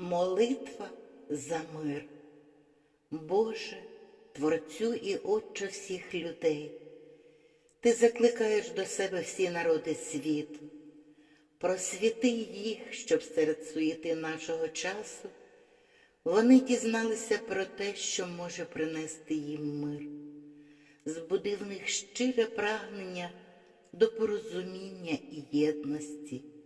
Молитва за мир. Боже, Творцю і Отче всіх людей, Ти закликаєш до себе всі народи світу, просвіти їх, щоб серед суєти нашого часу вони дізналися про те, що може принести їм мир, збуди в них щире прагнення до порозуміння і єдності.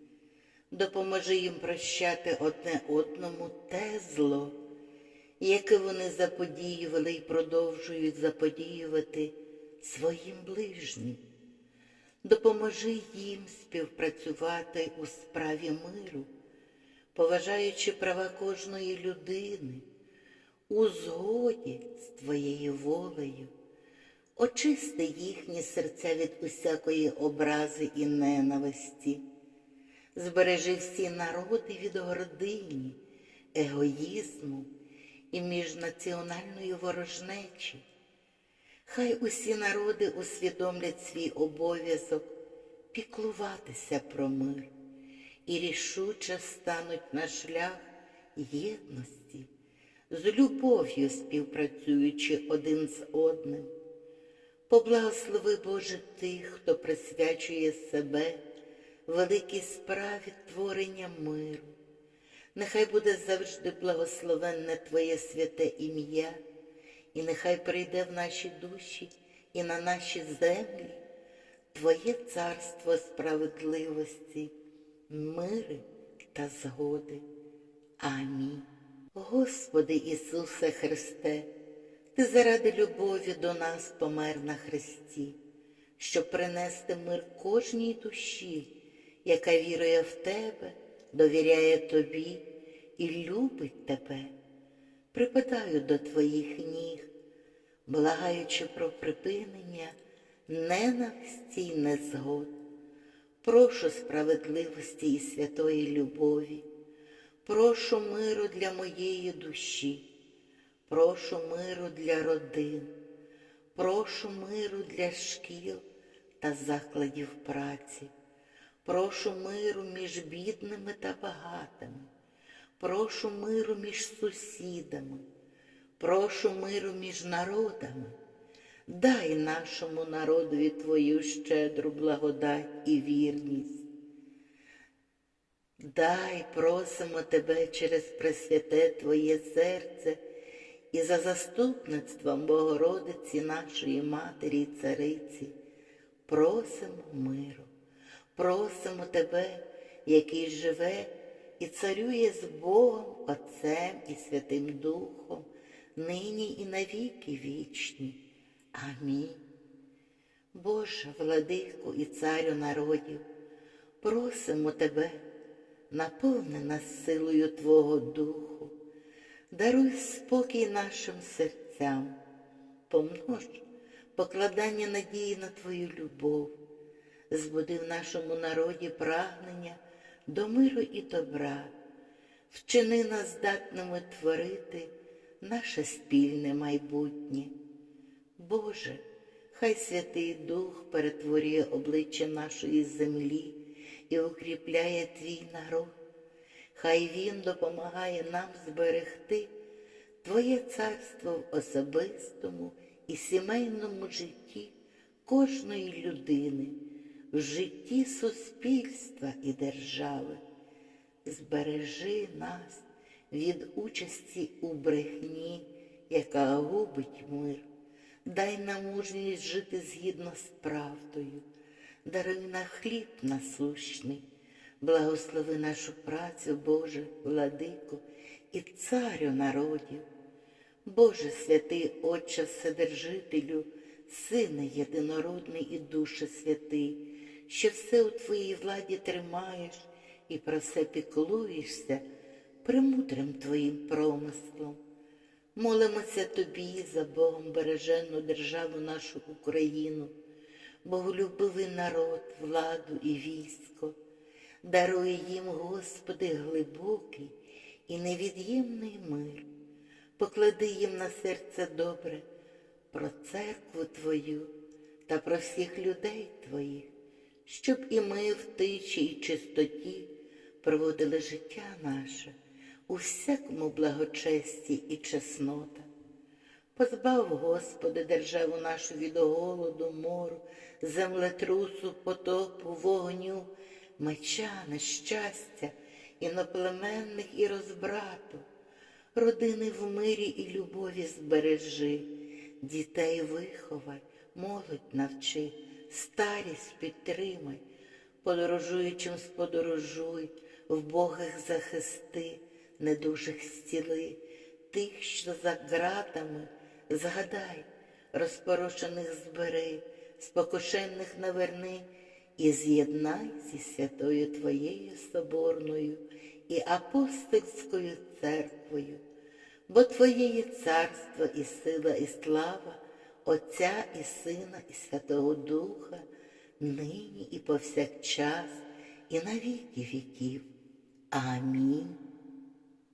Допоможи їм прощати одне одному те зло, яке вони заподіювали і продовжують заподіювати своїм ближнім. Допоможи їм співпрацювати у справі миру, поважаючи права кожної людини, у згоді з твоєю волею. Очисти їхні серця від усякої образи і ненависті. Збережи всі народи від гордині, егоїзму і міжнаціональної ворожнечі. Хай усі народи усвідомлять свій обов'язок піклуватися про мир і рішуче стануть на шлях єдності, з любов'ю співпрацюючи один з одним. Поблагослови Боже тих, хто присвячує себе великій справі творення миру. Нехай буде завжди благословенне Твоє святе ім'я, і нехай прийде в наші душі і на наші землі Твоє царство справедливості, мири та згоди. Амінь. Господи Ісусе Христе, Ти заради любові до нас помер на Христі, щоб принести мир кожній душі, яка вірує в Тебе, довіряє Тобі і любить Тебе. Припадаю до Твоїх ніг, благаючи про припинення ненависті й незгод. Прошу справедливості і святої любові, прошу миру для моєї душі, прошу миру для родин, прошу миру для шкіл та закладів праці, прошу миру між бідними та багатими, прошу миру між сусідами, прошу миру між народами. Дай нашому народові Твою щедру благодать і вірність. Дай, просимо Тебе через Пресвяте Твоє серце і за заступництвом Богородиці нашої Матері і Цариці, просимо миру, просимо Тебе, який живе і царює з Богом, Отцем і Святим Духом, нині і навіки вічні. Амінь. Боже, владику і царю народів, просимо Тебе, наповни нас силою Твого Духу, даруй спокій нашим серцям, помнож покладання надії на Твою любов, збуди в нашому народі прагнення до миру і добра, вчини нас здатними творити наше спільне майбутнє. Боже, хай Святий Дух перетворює обличчя нашої землі і укріпляє твій народ. Хай Він допомагає нам зберегти Твоє царство в особистому і сімейному житті кожної людини, в житті суспільства і держави. Збережи нас від участі у брехні, яка губить мир. Дай нам мужність жити згідно з правдою, даруй на хліб насущний, благослови нашу працю, Боже, владико і царю народів. Боже святий Отче Вседержителю, Сине єдинородний і Душе святий, що все у Твоїй владі тримаєш і про все піклуєшся премудрим Твоїм промислом. Молимося тобі за Богом бережену державу нашу Україну, боголюбивий народ, владу і військо. Даруй їм, Господи, глибокий і невід'ємний мир. Поклади їм на серце добре про церкву Твою та про всіх людей Твоїх, щоб і ми в тиші і чистоті проводили життя наше у всякому благочесті і чеснота. Позбав, Господи, державу нашу від голоду, мору, землетрусу, потопу, вогню, меча, нещастя, іноплеменних і розбрату, родини в мирі і любові збережи, дітей виховай, молодь навчи, старість підтримай, подорожуючим сподорожуй, вбогих захисти, недужих зціли, тих, що за ґратами, згадай, розпорошених збери, спокушенних наверни, і з'єднай зі святою Твоєю соборною і апостольською церквою, бо Твоє є царство і сила, і слава, Отця і Сина, і Святого Духа, нині і повсякчас, і на віки віків. Амінь.